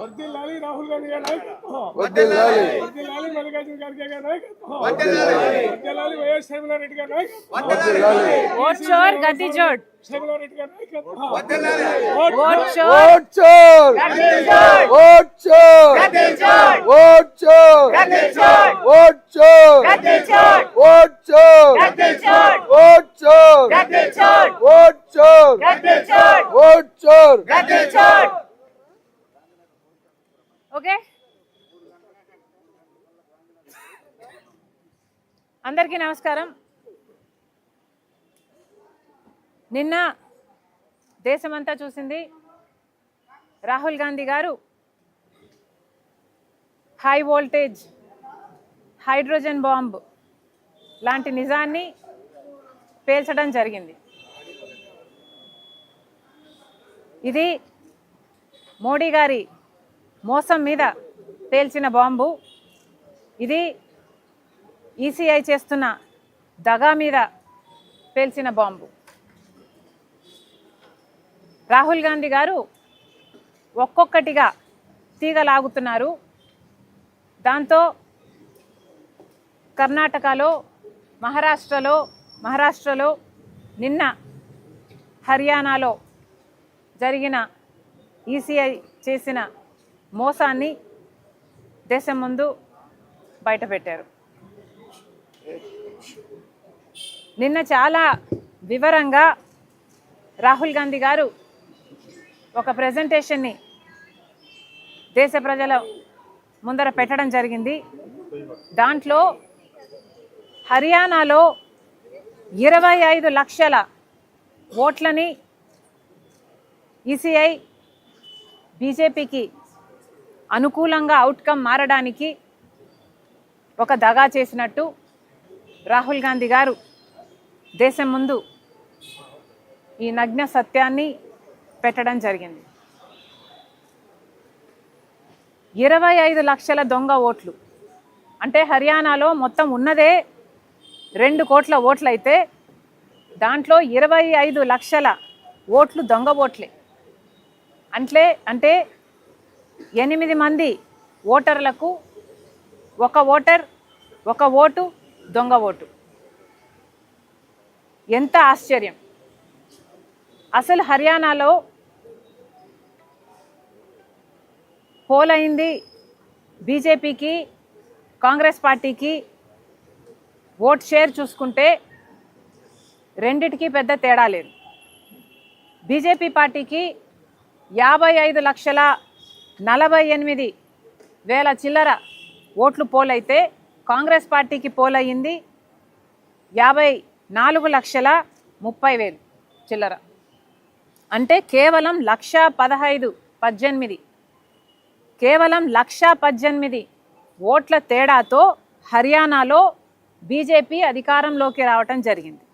వద్దిల్లాలి రాహుల్ గాంధీ గారు నాయకత్వం వద్దిల్లాలి వద్దిల్లాలి మల్లికార్జున ఖర్గే గారు నాయకత్వం వద్దిల్లాలి వద్దిల్లాలి వైఎస్ రెడ్డి గారు నాయకత్వం వద్దిల్లాలి ఓట్ చోర్ గతి జోడ్ రెడ్డి గారు నాయకత్వం వద్దిల్లాలి ఓట్ చోర్ ఓట్ చోర్ గతి జోడ్ ఓట్ చోర్ గతి జోడ్ ఓట్ చోర్ గతి జోడ్ ఓట్ చోర్ గతి జోడ్ ఓట్ చోర్ గతి జోడ్ చోర్ ఓకే అందరికీ నమస్కారం. నిన్న దేశమంతా చూసింది రాహుల్ గాంధీ గారు హై వోల్టేజ్ హైడ్రోజన్ బాంబ్ లాంటి నిజాన్ని పేల్చడం జరిగింది. ఇది మోడీ గారి మోసం మీద పేల్చిన బాంబు. ఇది ఈసీఐ చేస్తున్న దగా మీద పేల్చిన బాంబు. రాహుల్ గాంధీ గారు ఒక్కొక్కటిగా తీగలాగుతున్నారు. దాంతో కర్ణాటకలో మహారాష్ట్రలో మహారాష్ట్రలో నిన్న హర్యానాలో జరిగిన ఈసీఐ చేసిన మోసాన్ని దేశం ముందు బయటపెట్టారు. నిన్న చాలా వివరంగా రాహుల్ గాంధీ గారు ఒక ప్రజెంటేషన్ని దేశ ప్రజల ముందర పెట్టడం జరిగింది. దాంట్లో హర్యానాలో ఇరవై ఐదు లక్షల ఓట్లని ఈసీఐ బీజేపీకి అనుకూలంగా అవుట్కమ్ మారడానికి ఒక దగా చేసినట్టు రాహుల్ గాంధీ గారు దేశం ముందు ఈ నగ్న సత్యాన్ని పెట్టడం జరిగింది. ఇరవై ఐదు లక్షల దొంగ ఓట్లు. అంటే హర్యానాలో మొత్తం ఉన్నదే రెండు కోట్ల ఓట్లు అయితే దాంట్లో ఇరవై ఐదు లక్షల ఓట్లు దొంగ ఓట్లే. అంటే అంటే ఎనిమిది మంది ఓటర్లకు ఒక ఓటర్ ఒక ఓటు దొంగ ఓటు. ఎంత ఆశ్చర్యం. అసలు హర్యానాలో పోల్ అయింది బీజేపీకి కాంగ్రెస్ పార్టీకి ఓట్ షేర్ చూసుకుంటే రెండిటికి పెద్ద తేడా లేదు. బీజేపీ పార్టీకి యాభై ఐదు లక్షల నలభై ఎనిమిది వేల చిల్లర ఓట్లు పోలైతే కాంగ్రెస్ పార్టీకి పోలయ్యింది యాభై నాలుగు లక్షల ముప్పై వేలు చిల్లర. అంటే కేవలం లక్ష పదహైదు పద్దెనిమిది కేవలం లక్ష పద్దెనిమిది ఓట్ల తేడాతో హర్యానాలో బీజేపీ అధికారంలోకి రావటం జరిగింది.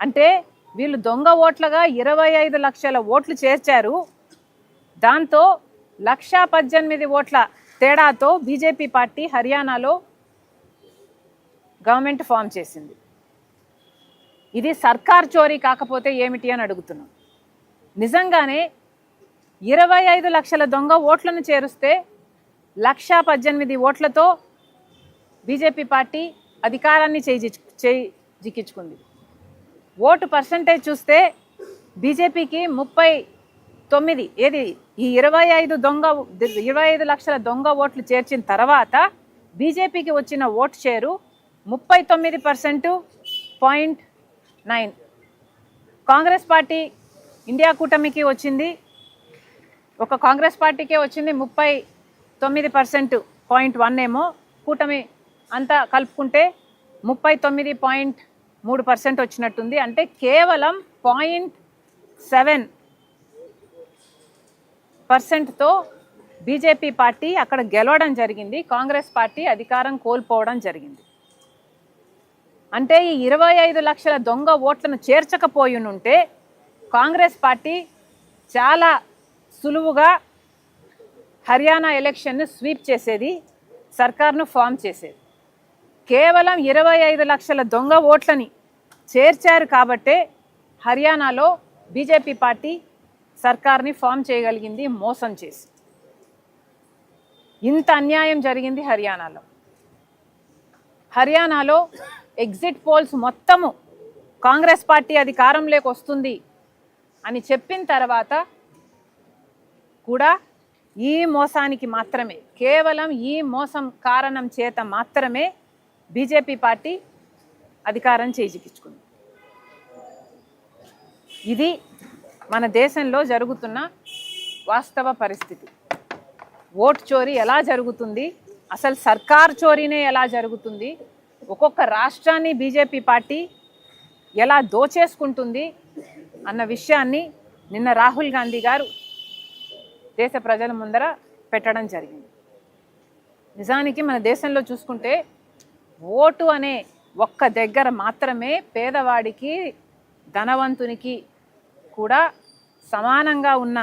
అంటే వీళ్ళు దొంగ ఓట్లుగా ఇరవై ఐదు లక్షల ఓట్లు చేర్చారు. దాంతో లక్ష పద్దెనిమిది ఓట్ల తేడాతో బీజేపీ పార్టీ హర్యానాలో గవర్నమెంట్ ఫామ్ చేసింది. ఇది సర్కార్ చోరీ కాకపోతే ఏమిటి అని అడుగుతున్నాం. నిజంగానే ఇరవై ఐదు లక్షల దొంగ ఓట్లను చేరుస్తే లక్ష పద్దెనిమిది ఓట్లతో బీజేపీ పార్టీ అధికారాన్ని చేయి చేయి జిక్కించుకుంది ఓటు పర్సంటేజ్ చూస్తే బీజేపీకి ముప్పై తొమ్మిది ఏది? ఈ ఇరవై ఐదు దొంగ ఇరవై ఐదు లక్షల దొంగ ఓట్లు చేర్చిన తర్వాత బీజేపీకి వచ్చిన ఓటు షేరు ముప్పై తొమ్మిది percent point nine. Congress party India కూటమికి వచ్చింది. ఒక కాంగ్రెస్ పార్టీకే వచ్చింది ముప్పై తొమ్మిది పర్సెంట్ పాయింట్ వన్ ఏమో. కూటమి అంతా కలుపుకుంటే ముప్పై తొమ్మిది పాయింట్ మూడు పర్సెంట్ వచ్చినట్టుంది. అంటే కేవలం పాయింట్ సెవెన్ పర్సెంట్తో బీజేపీ పార్టీ అక్కడ గెలవడం జరిగింది. కాంగ్రెస్ పార్టీ అధికారం కోల్పోవడం జరిగింది. అంటే ఈ ఇరవై ఐదు లక్షల దొంగ ఓట్లను చేర్చకపోయినుంటే కాంగ్రెస్ పార్టీ చాలా సులువుగా హర్యానా ఎలక్షన్ను స్వీప్ చేసేది సర్కార్ను ఫామ్ చేసేది. కేవలం ఇరవై ఐదు లక్షల దొంగ ఓట్లని చేర్చారు కాబట్టే హర్యానాలో బీజేపీ పార్టీ సర్కార్ని ఫామ్ చేయగలిగింది మోసం చేసి. ఇంత అన్యాయం జరిగింది హర్యానాలో. హర్యానాలో ఎగ్జిట్ పోల్స్ మొత్తము కాంగ్రెస్ పార్టీ అధికారంలోకి వస్తుంది అని చెప్పిన తర్వాత కూడా ఈ మోసానికి మాత్రమే కేవలం ఈ మోసం కారణం చేత మాత్రమే బీజేపీ పార్టీ అధికారం చేజిక్కించుకుంది. ఇది మన దేశంలో జరుగుతున్న వాస్తవ పరిస్థితి. ఓట్ చోరీ ఎలా జరుగుతుంది? అసలు సర్కార్ చోరీనే ఎలా జరుగుతుంది? ఒక్కొక్క రాష్ట్రాన్ని బీజేపీ పార్టీ ఎలా దోచేసుకుంటుంది అన్న విషయాన్ని నిన్న రాహుల్ గాంధీ గారు దేశ ప్రజల ముందర పెట్టడం జరిగింది. నిజానికి మన దేశంలో చూసుకుంటే ఓటు అనే ఒక్క దగ్గర మాత్రమే పేదవాడికి ధనవంతునికి కూడా సమానంగా ఉన్న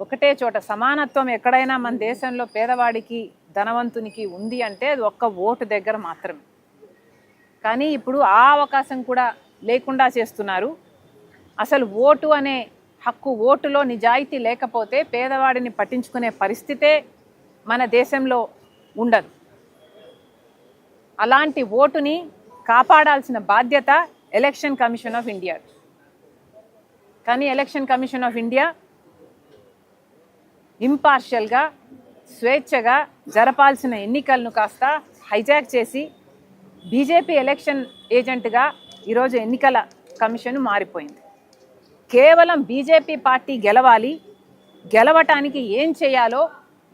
ఒకటే చోట సమానత్వం ఎక్కడైనా మన దేశంలో పేదవాడికి ధనవంతునికి ఉంది అంటే అది ఒక్క ఓటు దగ్గర మాత్రమే. కానీ ఇప్పుడు ఆ అవకాశం కూడా లేకుండా చేస్తున్నారు. అసలు ఓటు అనే హక్కు ఓటులో నిజాయితీ లేకపోతే పేదవాడిని పట్టించుకునే పరిస్థితే మన దేశంలో ఉండదు. అలాంటి ఓటుని కాపాడాల్సిన బాధ్యత ఎలక్షన్ కమిషన్ ఆఫ్ ఇండియా. కానీ ఎలక్షన్ కమిషన్ ఆఫ్ ఇండియా ఇంపార్షియల్గా స్వేచ్ఛగా జరపాల్సిన ఎన్నికలను కాస్త హైజాక్ చేసి బీజేపీ ఎలక్షన్ ఏజెంట్గా ఈరోజు ఎన్నికల కమిషన్ మారిపోయింది. కేవలం బీజేపీ పార్టీ గెలవాలి గెలవటానికి ఏం చేయాలో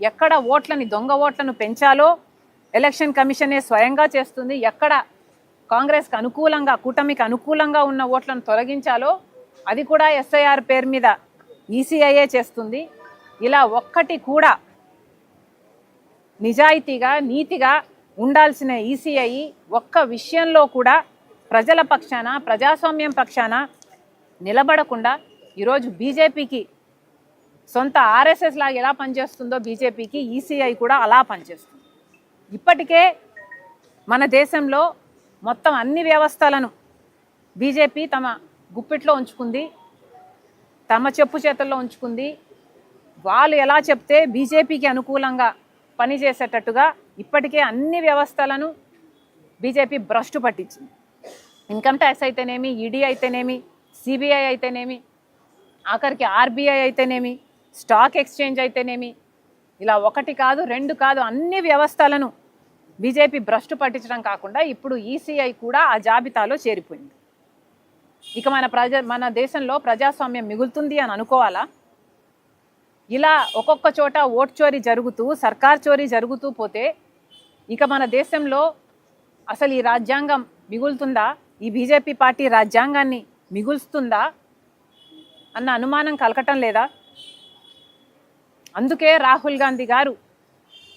ఎక్కడ ఓట్లని దొంగ ఓట్లను పెంచాలో ఎలక్షన్ కమిషనే స్వయంగా చేస్తుంది. ఎక్కడ కాంగ్రెస్కి అనుకూలంగా కూటమికి అనుకూలంగా ఉన్న ఓట్లను తొలగించాలో అది కూడా ఎస్ఐఆర్ పేరు మీద ఈసీఐఏ చేస్తుంది. ఇలా ఒక్కటి కూడా నిజాయితీగా నీతిగా ఉండాల్సిన ఈసీఐ ఒక్క విషయంలో కూడా ప్రజల పక్షాన ప్రజాస్వామ్యం పక్షాన నిలబడకుండా ఈరోజు బీజేపీకి సొంత ఆర్ఎస్ఎస్ లాగా ఎలా పనిచేస్తుందో బీజేపీకి ఈసీఐ కూడా అలా పనిచేస్తుంది. ఇప్పటికే మన దేశంలో మొత్తం అన్ని వ్యవస్థలను బీజేపీ తమ గుప్పిట్లో ఉంచుకుంది తమ చెప్పు చేతుల్లో ఉంచుకుంది. వాళ్ళు ఎలా చెప్తే బీజేపీకి అనుకూలంగా పనిచేసేటట్టుగా ఇప్పటికే అన్ని వ్యవస్థలను బీజేపీ భ్రష్టు పట్టించింది. ఇన్కమ్ ట్యాక్స్ అయితేనేమి ఈడీ అయితేనేమి సిబిఐ అయితేనేమి ఆఖరికి ఆర్బీఐ అయితేనేమి స్టాక్ ఎక్స్చేంజ్ అయితేనేమి ఇలా ఒకటి కాదు రెండు కాదు అన్ని వ్యవస్థలను బీజేపీ భ్రష్టు పట్టించడం కాకుండా ఇప్పుడు ఈసీఐ కూడా ఆ జాబితాలో చేరిపోయింది. ఇక మన ప్రజ మన దేశంలో ప్రజాస్వామ్యం మిగులుతుంది అని అనుకోవాలా? ఇలా ఒక్కొక్క చోట ఓట్ చోరీ జరుగుతూ సర్కార్ చోరీ జరుగుతూ పోతే ఇక మన దేశంలో అసలు ఈ రాజ్యాంగం మిగులుతుందా? ఈ బీజేపీ పార్టీ రాజ్యాంగాన్ని మిగులుస్తుందా? అన్న అనుమానం కలగటం లేదా? అందుకే రాహుల్ గాంధీ గారు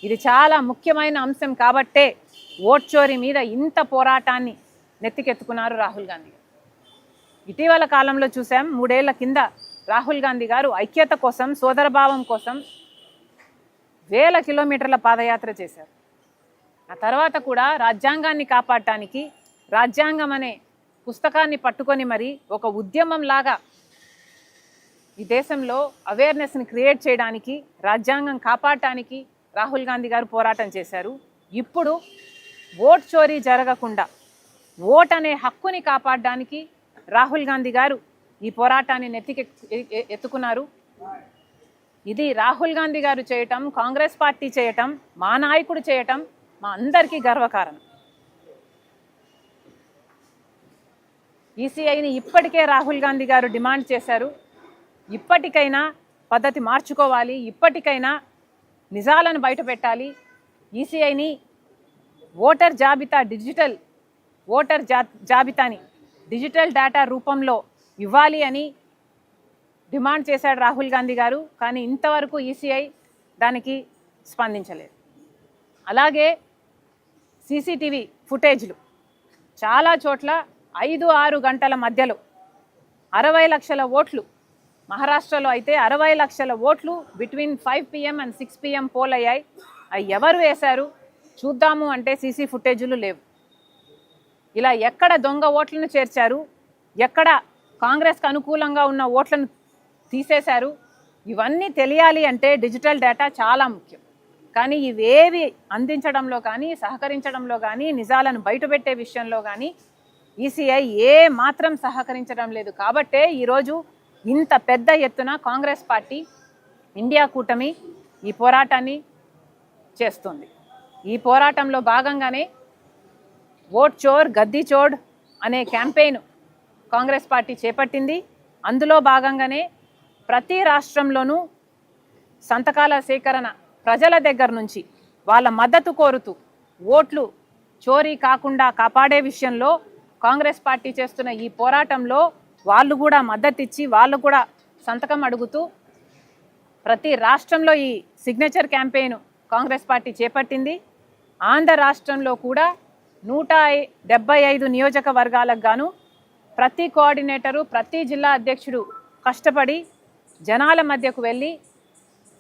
ఇది చాలా ముఖ్యమైన అంశం కాబట్టే ఓట్ చోరీ మీద ఇంత పోరాటాన్ని నెత్తికెత్తుకున్నారు రాహుల్ గాంధీ గారు. ఇటీవల కాలంలో చూసాం మూడేళ్ళ కింద రాహుల్ గాంధీ గారు ఐక్యత కోసం సోదరభావం కోసం వేల కిలోమీటర్ల పాదయాత్ర చేశారు. ఆ తర్వాత కూడా రాజ్యాంగాన్ని కాపాడటానికి రాజ్యాంగం అనే పుస్తకాన్ని పట్టుకొని మరి ఒక ఉద్యమం లాగా ఈ దేశంలో అవేర్నెస్ని క్రియేట్ చేయడానికి రాజ్యాంగం కాపాడటానికి రాహుల్ గాంధీ గారు పోరాటం చేశారు. ఇప్పుడు ఓట్ చోరీ జరగకుండా ఓట్ అనే హక్కుని కాపాడడానికి రాహుల్ గాంధీ గారు ఈ పోరాటాన్ని నెత్తికి ఎత్తుకున్నారు. ఇది రాహుల్ గాంధీ గారు చేయటం కాంగ్రెస్ పార్టీ చేయటం మా నాయకుడు చేయటం మా అందరికీ గర్వకారణం. ఈసీఐని ఇప్పటికే రాహుల్ గాంధీ గారు డిమాండ్ చేశారు. ఇప్పటికైనా పద్ధతి మార్చుకోవాలి ఇప్పటికైనా నిజాలను బయటపెట్టాలి. ఈసీఐని ఓటర్ జాబితా డిజిటల్ ఓటర్ జా జాబితాని డిజిటల్ డేటా రూపంలో ఇవ్వాలి అని డిమాండ్ చేశాడు రాహుల్ గాంధీ గారు కానీ ఇంతవరకు ఈసీఐ దానికి స్పందించలేదు. అలాగే సీసీటీవీ ఫుటేజ్లు చాలా చోట్ల ఐదు ఆరు గంటల మధ్యలో అరవై లక్షల ఓట్లు మహారాష్ట్రలో అయితే అరవై లక్షల ఓట్లు between five PM and six PM poll అయ్యాయి. అవి ఎవరు వేశారు? చూద్దాము అంటే సీసీ ఫుటేజీలు లేవు. ఇలా ఎక్కడ దొంగ ఓట్లను చేర్చారు? ఎక్కడ కాంగ్రెస్కి అనుకూలంగా ఉన్న ఓట్లను తీసేశారు? ఇవన్నీ తెలియాలి అంటే డిజిటల్ డేటా చాలా ముఖ్యం. కానీ ఇవేవి అందించడంలో కానీ సహకరించడంలో కానీ నిజాలను బయటపెట్టే విషయంలో కానీ ఈసీఐ ఏ మాత్రం సహకరించడం లేదు. కాబట్టే ఈరోజు ఇంత పెద్ద ఎత్తున కాంగ్రెస్ పార్టీ ఇండియా కూటమి ఈ పోరాటాన్ని చేస్తుంది. ఈ పోరాటంలో భాగంగానే ఓట్ చోర్ గద్దీ చోడ్ అనే క్యాంపెయిన్ కాంగ్రెస్ పార్టీ చేపట్టింది. అందులో భాగంగానే ప్రతి రాష్ట్రంలోనూ సంతకాల సేకరణ ప్రజల దగ్గర నుంచి వాళ్ళ మద్దతు కోరుతూ ఓట్లు చోరీ కాకుండా కాపాడే విషయంలో కాంగ్రెస్ పార్టీ చేస్తున్న ఈ పోరాటంలో వాళ్ళు కూడా మద్దతు ఇచ్చి వాళ్ళు కూడా సంతకం అడుగుతూ ప్రతి రాష్ట్రంలో ఈ సిగ్నేచర్ క్యాంపెయిన్ కాంగ్రెస్ పార్టీ చేపట్టింది. ఆంధ్ర రాష్ట్రంలో కూడా నూట డెబ్బై ఐదు నియోజకవర్గాలకు గాను ప్రతి కోఆర్డినేటరు ప్రతి జిల్లా అధ్యక్షుడు కష్టపడి జనాల మధ్యకు వెళ్ళి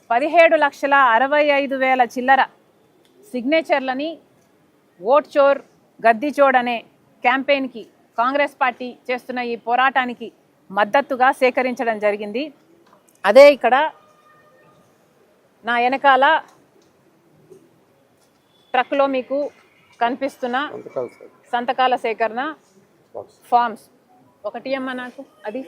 పదిహేడు లక్షల అరవై ఐదు వేల చిల్లర సిగ్నేచర్లని ఓట్ చోర్ గద్దీచోడ్ అనే క్యాంపెయిన్కి కాంగ్రెస్ పార్టీ చేస్తున్న ఈ పోరాటానికి మద్దతుగా సేకరించడం జరిగింది. అదే ఇక్కడ నా వెనకాల ట్రక్లో మీకు కనిపిస్తున్న సంతకాల సేకరణ. ఫామ్స్. ఒకటి అమ్మ నాకు. అది.